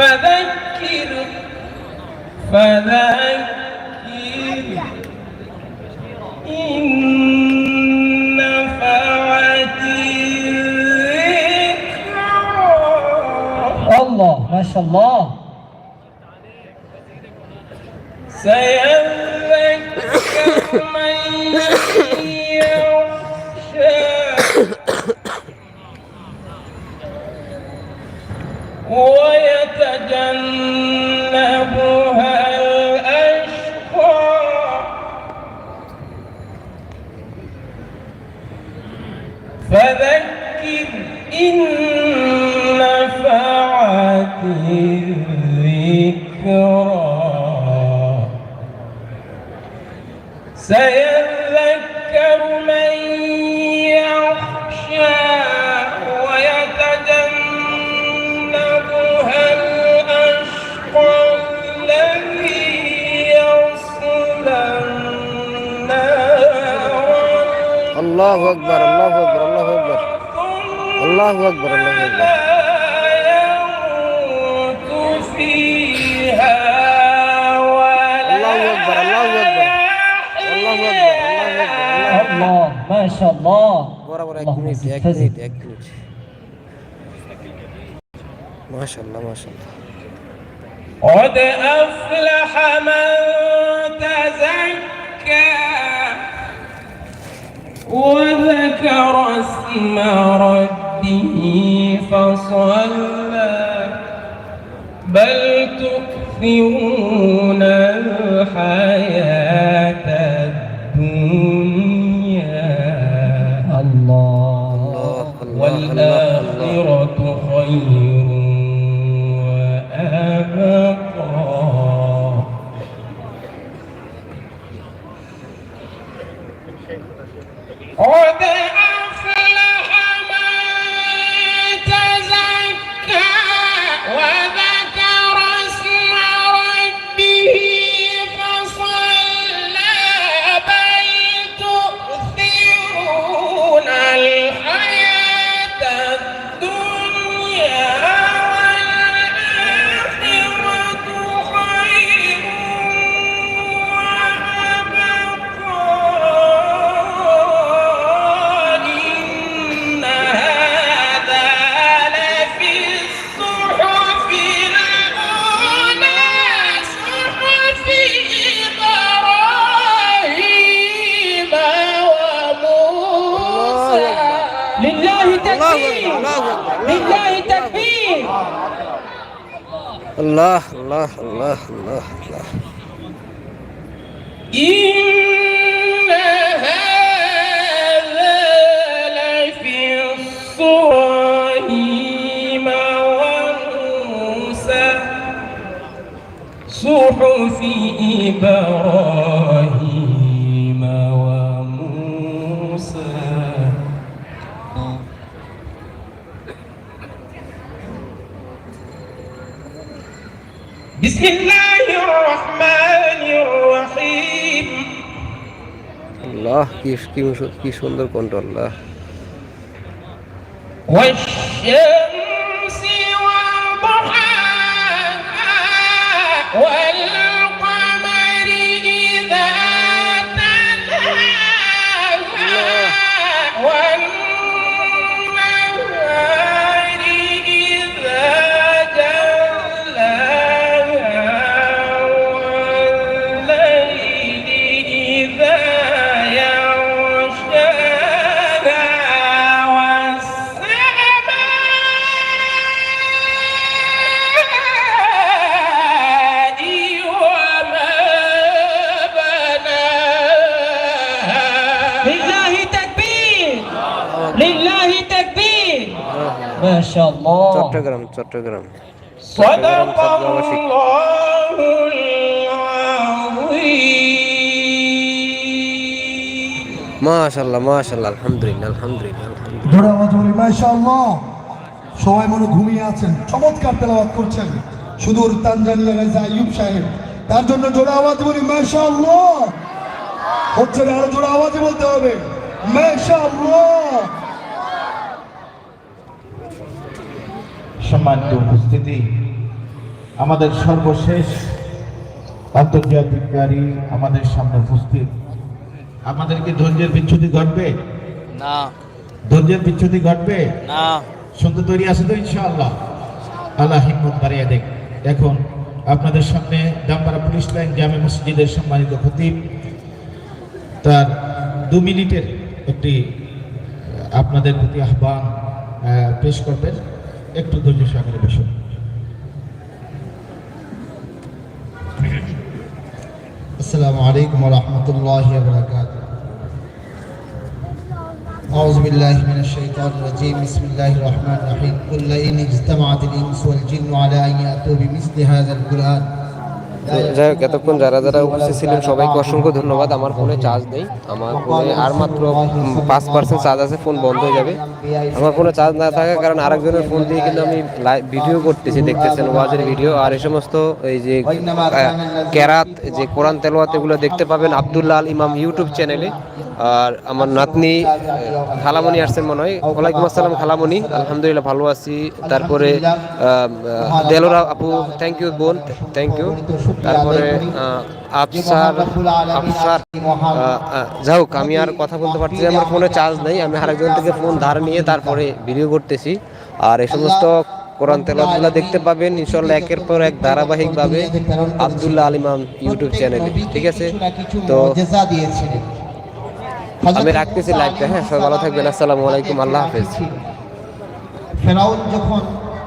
فذكر فذكر. إن نفعت الله ما شاء الله. سيذكر سيذكر من يخشى ويتجنبها الأشقى الذي يصلى النار. الله أكبر الله أكبر الله أكبر. الله أكبر الله أكبر. لا يموت فيها شاء الله বরাবর এক اللهم মিনিট زد এক فزد মিনিট এক মিনিট মাশাল্লাহ মাশাল্লাহ قد أفلح من تزكى وذكر اسم ربه فصلى بل تؤثرون الحياة الدنيا والآخرة خير وأبقى لله تكبير الله أكبر الله لله تكبير الله الله الله الله الله. إن هذا لفي الصحيم وموسى. صحف إبراهيم. بسم الله الرحمن الرحيم আল্লাহ কি কি কি সুন্দর কণ্ঠ আল্লাহ والشمس وضحاها চট্টগ্রাম চট্টগ্রাম আলহামদুলিল্লাহ আলহামদুলিল্লাহ সবাই মনে ঘুমিয়ে আছেন। চমৎকার তেলাওয়াত করছেন। সুদূর তানজানিয়া রাজা আইয়ুব সাহেব। তার জন্য জোড়া আওয়াজ বলি মাশাআল্লাহ। হচ্ছে না আরও জোড়া আওয়াজ বলতে হবে। মাশাআল্লাহ। সম্মানিত উপস্থিতি আমাদের সর্বশেষ আন্তর্জাতিককারী আমাদের সামনে উপস্থিত। আমাদের কি ধৈর্যের বিচ্ছুতি ঘটবে? না। ধৈর্যের বিচ্ছুতি ঘটবে? না। শুনতে তৈরি আছে তো ইনশাআল্লাহ। আল্লাহ হিম্মত বাড়িয়ে দেখ। এখন আপনাদের সামনে দামপাড়া পুলিশ লাইন জামে মসজিদের সম্মানিত খতিব। তার দু মিনিটের একটি আপনাদের প্রতি আহ্বান পেশ করবেন। একটু ধৈর্য সহকারে বসুন السلام عليكم ورحمة الله وبركاته أعوذ بالله من الشيطان الرجيم بسم الله الرحمن الرحيم قل لئن اجتمعت الإنس والجن على أن يأتوا بمثل هذا القرآن যাই হোক এতক্ষণ যারা যারা উপস্থিত ছিলেন, সবাইকে অসংখ্য ধন্যবাদ। আমার ফোনে চার্জ নেই, আমার ফোনে আর মাত্র পাঁচ পার্সেন্ট চার্জ আছে, ফোন বন্ধ হয়ে যাবে। আমার ফোনে চার্জ না থাকার কারণে আরেকজনের ফোন দিয়ে কিন্তু আমি ভিডিও করতেছি, দেখতেছেন, ওয়াজের ভিডিও আর এই সমস্ত এই যে কেরাত, যে কোরআন তেলোয়াত এগুলো দেখতে পাবেন আব্দুল্লাহ ইমাম ইউটিউব চ্যানেলে। আর আমার নাতনি খালামণি আসছেন মনে হয়। ওয়ালাইকুম আসসালাম, খালামণি। আলহামদুলিল্লাহ ভালো আছি। তারপরে দেলোরা আপু থ্যাংক ইউ বোন থ্যাংক ইউ তারপরে আফসার আফসার যাই হোক আমি আর কথা বলতে পারছি আমার ফোনে চার্জ নেই আমি আরেকজন থেকে ফোন ধার নিয়ে তারপরে ভিডিও করতেছি। আর এই সমস্ত কোরআন তেলাওয়াতগুলো দেখতে পাবেন ইনশাল্লাহ একের পর এক ধারাবাহিকভাবে আব্দুল্লাহ আলিমাম ইউটিউব চ্যানেলে ঠিক আছে? তো আমি রাখতেছি লাইভটা হ্যাঁ সবাই ভালো থাকবেন আসসালামু আলাইকুম আল্লাহ হাফেজ। ফেরাউন যখন